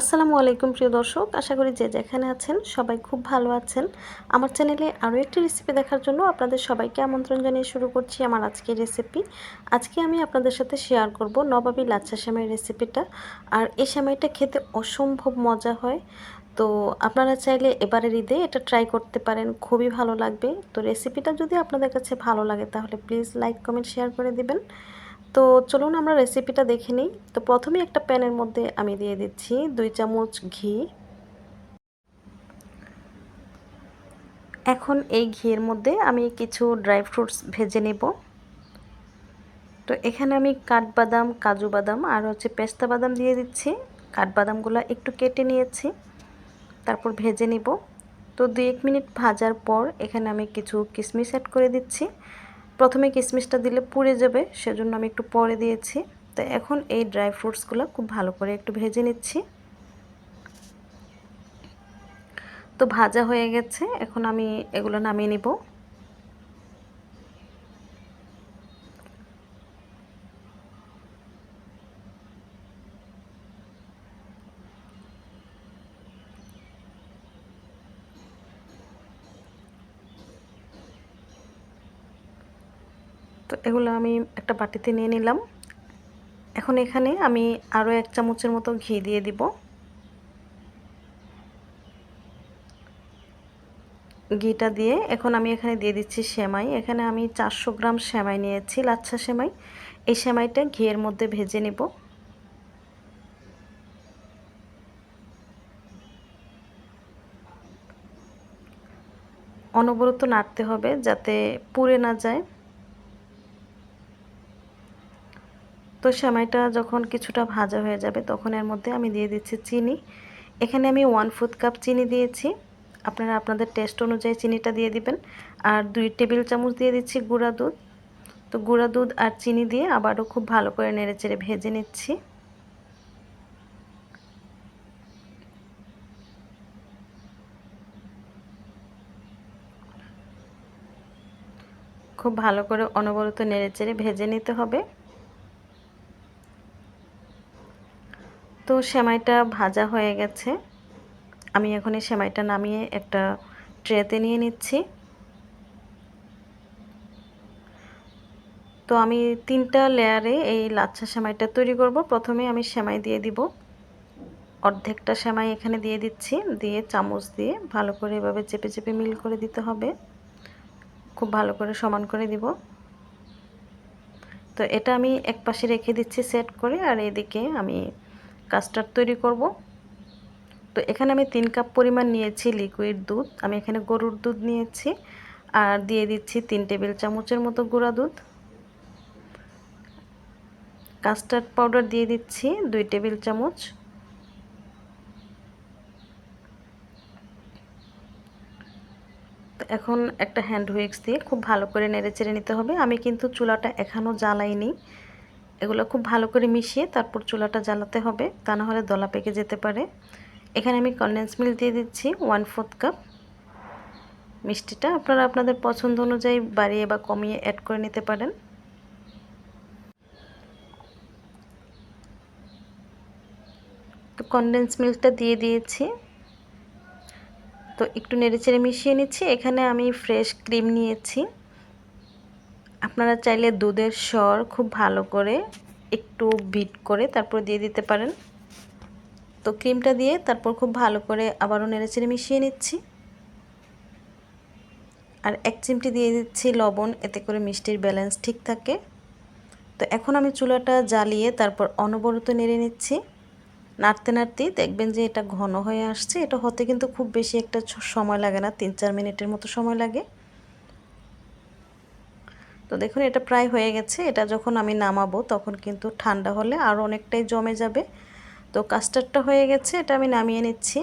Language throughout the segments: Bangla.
আসসালামু আলাইকুম প্রিয় দর্শক, আশা করি যে যেখানে আছেন সবাই খুব ভালো আছেন। আমার চ্যানেলে আরও একটি রেসিপি দেখার জন্য আপনাদের সবাইকে আমন্ত্রণ জানিয়ে শুরু করছি আমার আজকের রেসিপি আজকে আমি আপনাদের সাথে শেয়ার করব নবাবী লাচ্ছা সেমাইয়ের রেসিপিটা আর এই সেমাইটা খেতে অসম্ভব মজা হয়। তো আপনারা চাইলে এবারের ঈদে এটা ট্রাই করতে পারেন, খুবই ভালো লাগবে। তো রেসিপিটা যদি আপনাদের কাছে ভালো লাগে তাহলে প্লিজ লাইক কমেন্ট শেয়ার করে দিবেন। তো চলুন আমরা রেসিপিটা দেখে নিই। তো প্রথমে একটা প্যানের মধ্যে আমি দিয়ে দিচ্ছি দুই চামচ ঘি। এখন এই ঘিয়ের মধ্যে আমি কিছু ড্রাই ফ্রুটস ভেজে নেব। তো এখানে আমি কাঠবাদাম, কাজু বাদাম আর হচ্ছে পেস্তা বাদাম দিয়ে দিচ্ছি। কাঠবাদামগুলো একটু কেটে নিয়েছি, তারপর ভেজে নিব। তো দুই এক মিনিট ভাজার পর এখানে আমি কিছু কিশমিশ অ্যাড করে দিচ্ছি। প্রথমে কিশমিশটা দিলে পুড়ে যাবে, সেজন্য আমি একটু পরে দিয়েছি। তো এখন এই ড্রাই ফ্রুটসগুলো খুব ভালো করে একটু ভেজে নিচ্ছি। তো ভাজা হয়ে গেছে, এখন আমি এগুলো নামিয়ে নিব। তো এগুলো আমি একটা বাটিতে নিয়ে নিলাম। এখন এখানে আমি আরও এক চামচের মতো ঘি দিয়ে দিব। ঘিটা দিয়ে এখন আমি এখানে দিয়ে দিচ্ছি সেমাই। এখানে আমি চারশো গ্রাম সেমাই নিয়েছি, লাচ্ছা সেমাই। এই সেমাইটা ঘিয়ের মধ্যে ভেজে নেব। অনবরত নাড়তে হবে যাতে পুড়ে না যায়। তো সেমাইটা যখন কিছুটা ভাজা হয়ে যাবে তখন এর মধ্যে আমি দিয়ে দিচ্ছি চিনি। এখানে আমি ওয়ান ফোর্থ কাপ চিনি দিয়েছি। আপনারা আপনাদের টেস্ট অনুযায়ী চিনিটা দিয়ে দিবেন। আর দুই টেবিল চামচ দিয়ে দিচ্ছি গুঁড়া দুধ। তো গুঁড়া দুধ আর চিনি দিয়ে আবারও খুব ভালো করে নেড়ে চেড়ে ভেজে নিচ্ছি। খুব ভালো করে অনবরত নেড়ে চেড়ে ভেজে নিতে হবে। তো সেমাইটা ভাজা হয়ে গেছে। আমি এখন এই সেমাইটা নামিয়ে একটা ট্রেতে নিয়ে নিচ্ছি। তো আমি তিনটা লেয়ারে এই লাচ্ছা সেমাইটা তৈরি করব। প্রথমে আমি সেমাই দিয়ে দিব। অর্ধেকটা সেমাই এখানে দিয়ে দিচ্ছি। দিয়ে চামচ দিয়ে ভালো করে এভাবে চেপে চেপে মিল করে দিতে হবে। খুব ভালো করে সমান করে দিব। তো এটা আমি এক পাশে রেখে দিচ্ছি সেট করে। আর এদিকে আমি কাস্টার্ড তৈরি করব। তো এখানে আমি তিন কাপ পরিমাণ নিয়েছি লিকুইড দুধ। আমি এখানে গরুর দুধ নিয়েছি আর দিয়ে দিচ্ছি তিন টেবিল চামচের মতো গুঁড়া দুধ। কাস্টার্ড পাউডার দিয়ে দিচ্ছি দুই টেবিল চামচ। এখন একটা হ্যান্ড হুইক্স দিয়ে খুব ভালো করে নেড়ে চেড়ে নিতে হবে। আমি কিন্তু চুলাটা এখনও জ্বালাইনি। এগুলো খুব ভালো করে মিশিয়ে তারপর চুলাটা জ্বালাতে হবে, তা না হলে দলা পেকে যেতে পারে। এখানে আমি কনডেন্স মিল্ক দিয়ে দিচ্ছি ওয়ান ফোর্থ কাপ মিষ্টিটা আপনারা আপনাদের পছন্দ অনুযায়ী বাড়িয়ে বা কমিয়ে অ্যাড করে নিতে পারেন। তো কনডেন্স মিল্কটা দিয়ে দিয়েছি। তো একটু নেড়ে চেড়ে মিশিয়ে নিচ্ছি। এখানে আমি ফ্রেশ ক্রিম নিয়েছি। আপনারা চাইলে দুধের স্বর খুব ভালো করে একটু বিট করে তারপর দিয়ে দিতে পারেন। তো ক্রিমটা দিয়ে তারপর খুব ভালো করে আবারও নেড়েচেড়ে মিশিয়ে নিচ্ছি। আর এক চিমটি দিয়ে দিচ্ছি লবণ, এতে করে মিষ্টির ব্যালেন্স ঠিক থাকে। তো এখন আমি চুলাটা জ্বালিয়ে তারপর অনবরত নেড়ে নিচ্ছি। নাড়তে নাড়তেই দেখবেন যে এটা ঘন হয়ে আসছে। এটা হতে কিন্তু খুব বেশি একটা সময় লাগে না, তিন চার মিনিটের মতো সময় লাগে। তো দেখুন, এটা প্রায় হয়ে গেছে। এটা যখন আমি নামাবো, তখন কিন্তু ঠান্ডা হলে আরও অনেকটাই জমে যাবে। তো কাস্টার্ডটা হয়ে গেছে, এটা আমি নামিয়ে নিচ্ছি।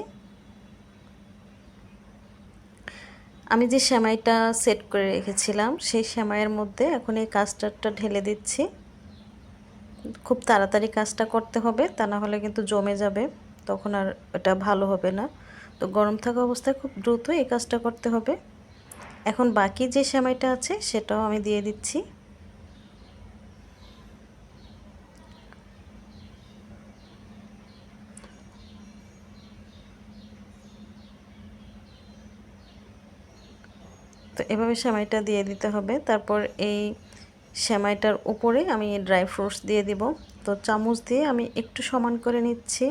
আমি যে সেমাইটা সেট করে রেখেছিলাম, সেই সেমাইয়ের মধ্যে এখন এই কাস্টার্ডটা ঢেলে দিচ্ছি। খুব তাড়াতাড়ি কাজটা করতে হবে, তা না হলে কিন্তু জমে যাবে, তখন আর এটা ভালো হবে না। তো গরম থাকা অবস্থায় খুব দ্রুত এই কাজটা করতে হবে। এখন বাকি যে সেমাইটা আছে, সেটাও আমি দিয়ে দিচ্ছি। তো এভাবে সেমাইটা দিয়ে দিতে হবে। তারপর এই সেমাইটার উপরে আমি ড্রাই ফ্রুটস দিয়ে দিব। তো চামচ দিয়ে আমি একটু সমান করে নিচ্ছি।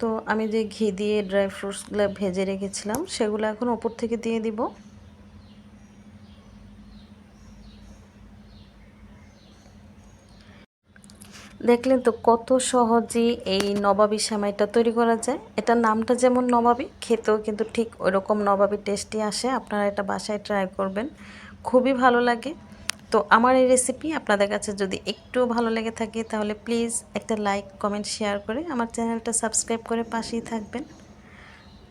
তো আমি যে ঘি দিয়ে ড্রাই ফ্রুটসগুলো ভেজে রেখেছিলাম, সেগুলো এখন ওপর থেকে দিয়ে দিব। দেখলেন তো কত সহজেই এই নবাবি সেমাইটা তৈরি করা যায়। এটার নামটা যেমন নবাবি, খেতেও কিন্তু ঠিক ওইরকম নবাবি টেস্টি আসে। আপনারা এটা বাসায় ট্রাই করবেন। খুবই ভালো লাগে। তো আমার এই রেসিপি আপনাদের কাছে যদি একটু ভালো লেগে থাকে, তাহলে প্লিজ একটা লাইক কমেন্ট শেয়ার করে আমার চ্যানেলটা সাবস্ক্রাইব করে পাশেই থাকবেন।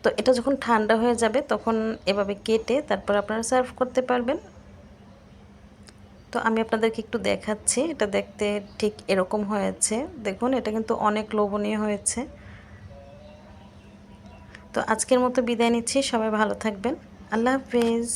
তো এটা যখন ঠান্ডা হয়ে যাবে, তখন এভাবে কেটে তারপর আপনারা সার্ভ করতে পারবেন। তো আমি আপনাদেরকে একটু দেখাচ্ছি, এটা দেখতে ঠিক এরকম হয়েছে। দেখুন, এটা কিন্তু অনেক লোভনীয় হয়েছে। তো আজকের মতো বিদায় নিচ্ছি, সবাই ভালো থাকবেন। আল্লাহ হাফেজ।